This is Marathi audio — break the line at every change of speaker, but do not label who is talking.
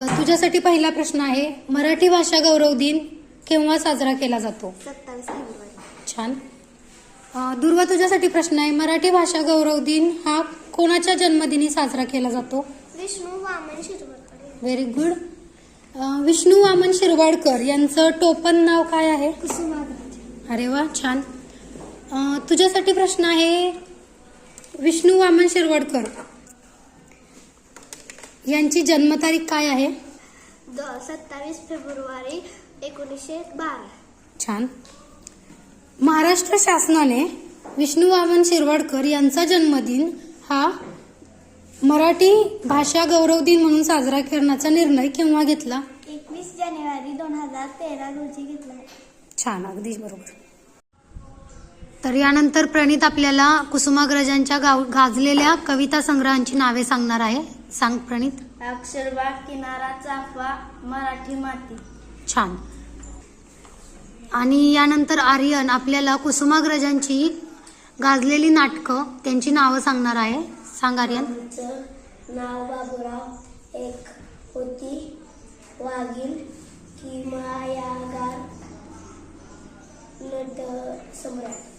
तुझ्यासाठी पहिला प्रश्न आहे मराठी भाषा गौरव दिन केव्हा साजरा केला जातो? छान. दुर्वा तुझ्यासाठी प्रश्न आहे मराठी भाषा गौरव दिन हा कोणाच्या जन्मदिनी साजरा केला जातो?
विष्णू वामन शिरवडकर
व्हेरी गुड विष्णू वामन शिरवाडकर यांचं टोपण नाव काय आहे? अरे वा छान. तुझ्यासाठी प्रश्न आहे विष्णू वामन शिरवाडकर. यांची जन्मतारीख काय आहे?
सत्तावीस फेब्रुवारी एकोणीसशे बारा.
छान. महाराष्ट्र शासनाने विष्णू वामन शिरवाडकर यांचा जन्मदिन हा मराठी भाषा गौरव दिन म्हणून साजरा करण्याचा निर्णय केव्हा घेतला?
एकवीस जानेवारी दोन हजार तेरा रोजी घेतला.
छान अगदीच बरोबर. तर यानंतर प्रणित आपल्याला कुसुमाग्रजांच्या गाव गाजलेल्या कविता संग्रहांची नावे सांगणार आहे. सांग प्रणित.
अक्षरबाग किनारा चाफा मराठी माती.
छान. आणि यानंतर आर्यन आपल्याला कुसुमाग्रजांची गाजलेली नाटकं त्यांची नावं सांगणार आहे. सांग आर्यन.
नाव बाबूराव. एक होती वाघील किमायागार नट सम्राट.